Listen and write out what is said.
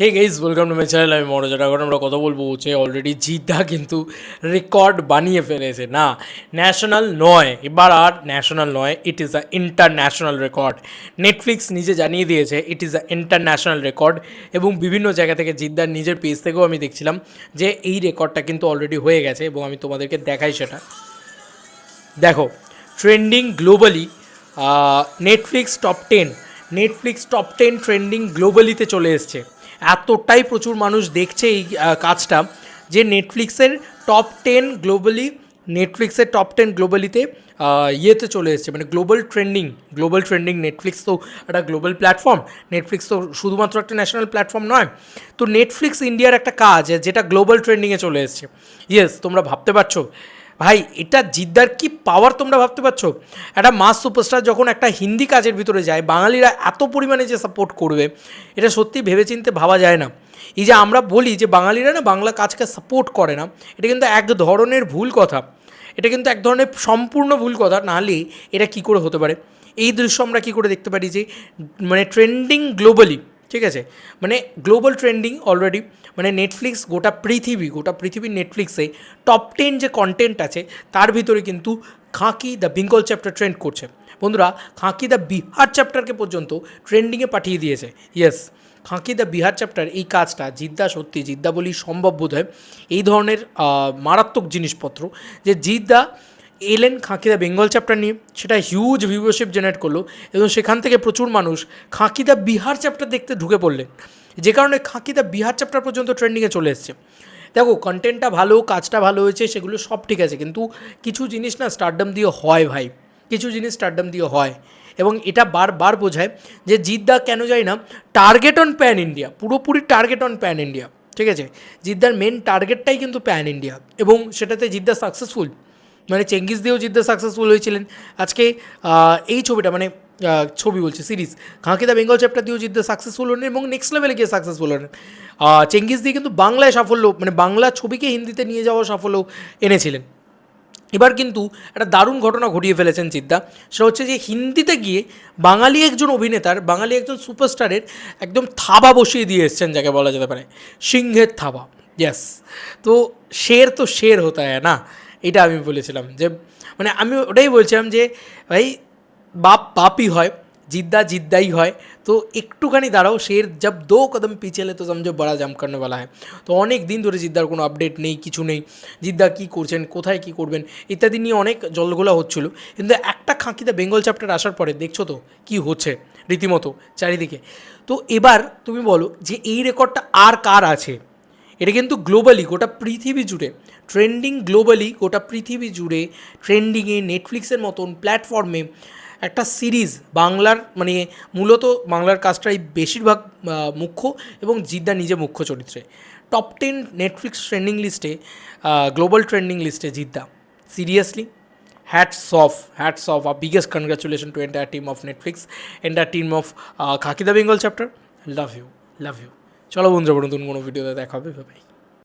Hey guys welcome to my channel আমি মনোজ এখন আমরা কথা বলব হচ্ছে অলরেডি জিদ্দা কিন্তু রেকর্ড বানিয়ে ফেলেছে। না ন্যাশনাল নয়। এবার আর ন্যাশনাল নয়। It is a international record Netflix নিজে জানিয়ে দিয়েছে it is a international record এবং বিভিন্ন জায়গা থেকে জিদ্দার নিজের পেজ থেকেও আমি দেখছিলাম যে এই রেকর্ডটা কিন্তু অলরেডি হয়ে গেছে এবং আমি তোমাদেরকে দেখাই সেটা। দেখো trending globally Netflix top ten Netflix top ten trending গ্লোবালিতে চলে এসছে। এতটাই প্রচুর মানুষ দেখছে এই কাজটা যে নেটফ্লিক্সের টপ টেন গ্লোবালি নেটফ্লিক্সের টপ টেন গ্লোবালিতে ইয়েতে চলে এসছে মানে global trending global trending Netflix তো একটা গ্লোবাল প্ল্যাটফর্ম নেটফ্লিক্স তো শুধুমাত্র একটা ন্যাশনাল প্ল্যাটফর্ম নয়, তো নেটফ্লিক্স ইন্ডিয়ার একটা কাজ, যেটা গ্লোবাল ট্রেন্ডিংয়ে চলে এসছে। ইয়েস তোমরা ভাবতে পারছ ভাই, এটা জিদ্দার কি পাওয়ার তোমরা ভাবতে পারছ? একটা মাস সুপারস্টার যখন একটা হিন্দি কাজের ভিতরে যায়, বাঙালিরা এত পরিমাণে যে সাপোর্ট করবে, এটা সত্যি ভেবেচিন্তে ভাবা যায় না। এই যে আমরা বলি যে বাঙালিরা না বাংলা কাজকে সাপোর্ট করে না, এটা কিন্তু এক ধরনের ভুল কথা। এটা কিন্তু এক ধরনের সম্পূর্ণ ভুল কথা নাহলে এটা কি করে হতে পারে? এই দৃশ্য আমরা কী করে দেখতে পারি যে মানে ট্রেন্ডিং গ্লোবালি ঠিক আছে? মানে গ্লোবাল ট্রেন্ডিং অলরেডি মানে নেটফ্লিক্স গোটা পৃথিবী, গোটা পৃথিবীর নেটফ্লিক্সে টপ টেন যে কন্টেন্ট আছে, তার ভিতরে কিন্তু Khakee the Bengal chapter trend করছে। বন্ধুরা, খাঁকি দ্য বিহার চ্যাপ্টারকে পর্যন্ত ট্রেন্ডিংয়ে পাঠিয়ে দিয়েছে। Yes Khakee the Bihar chapter এই কাজটা জিদ্দা সত্যি, জিদ্দা বলি সম্ভব বোধ হয় এই ধরনের মারাত্মক জিনিসপত্র যে জিদ্দা এলেন খাঁকিদা বেঙ্গল চ্যাপ্টার নিয়ে, সেটা হিউজ ভিউয়ারশিপ জেনারেট করল এবং সেখান থেকে প্রচুর মানুষ খাঁকিদা বিহার চ্যাপ্টার দেখতে ঢুকে পড়লেন যে কারণে খাঁকিদা বিহার চ্যাপ্টার পর্যন্ত ট্রেন্ডিংয়ে চলে এসছে। দেখো কন্টেন্টটা ভালো, কাজটা ভালো হয়েছে, সেগুলো সব ঠিক আছে, কিন্তু কিছু জিনিস না স্টারডাম দিয়ে হয় ভাই। কিছু জিনিস স্টারডাম দিয়ে হয়। এবং এটা বারবার বোঝায় যে জিদ্দা কেন যায় না টার্গেট অন প্যান ইন্ডিয়া পুরোপুরি টার্গেট অন প্যান ইন্ডিয়া ঠিক আছে? জিদ্দার মেন টার্গেটটাই কিন্তু প্যান ইন্ডিয়া এবং সেটাতে জিদ্দা সাকসেসফুল মানে চেঙ্গিস দিয়েও জিদ্দা সাকসেসফুল হয়েছিলেন। আজকে এই ছবিটা মানে ছবি বলছি সিরিজ খাঁকিদা বেঙ্গল চ্যাপ্টার দিয়েও জিদ্দা সাকসেসফুল হলেন এবং নেক্সট লেভেলে গিয়ে সাকসেসফুল হলেন। চেঙ্গিস দিয়ে কিন্তু বাংলায় সাফল্য মানে বাংলা ছবিকে হিন্দিতে নিয়ে যাওয়া সাফল্য এনেছিলেন। এবার কিন্তু একটা দারুণ ঘটনা ঘটিয়ে ফেলেছেন চিদ্দা সেটা হচ্ছে যে হিন্দিতে গিয়ে বাঙালি একজন অভিনেতার, বাঙালি একজন সুপারস্টারের একদম থাবা বসিয়ে দিয়ে এসছেন যাকে বলা যেতে পারে, সিংহের থাবা। ইয়াস তো শের তো শের হতে হয় না। এটা আমি বলেছিলাম যে মানে আমি ওটাই বলছিলাম যে, ভাই, বাপ, বাপই হয়, জিদ্দা জিদ্দাই হয়, তো একটুখানি দাঁড়াও, শের জব দো কদম পিছেলে তো সমঝো বড়া জাম কারণে বলা হয় তো অনেক দিন ধরে জিদ্দার কোনো আপডেট নেই, কিছু নেই, জিদ্দা কী করছেন, কোথায় কী করবেন, ইত্যাদি নিয়ে অনেক জলগোলা হচ্ছিল। কিন্তু একটা খাঁকিতে বেঙ্গল চ্যাপ্টার আসার পরে, দেখছ তো কি হচ্ছে রীতিমতো চারিদিকে। তো এবার তুমি বলো যে, এই রেকর্ডটা আর কার আছে? এটা কিন্তু গ্লোবালি গোটা পৃথিবী জুড়ে। ট্রেন্ডিং গ্লোবালি গোটা পৃথিবী জুড়ে ট্রেন্ডিংয়ে নেটফ্লিক্সের মতন প্ল্যাটফর্মে একটা সিরিজ বাংলার মানে মূলত বাংলার কাজটাই বেশিরভাগ মুখ্য এবং জিদ্দা নিজে মুখ্য চরিত্রে। টপ টেন নেটফ্লিক্স ট্রেন্ডিং লিস্টে গ্লোবাল ট্রেন্ডিং লিস্টে Jeddah. Seriously hats off hats off a biggest congratulation to entire team of Netflix entire team of Khakee the Bengal chapter love you love you চলো বন্ধুরা, নতুন কোনো ভিডিওতে দেখা হবে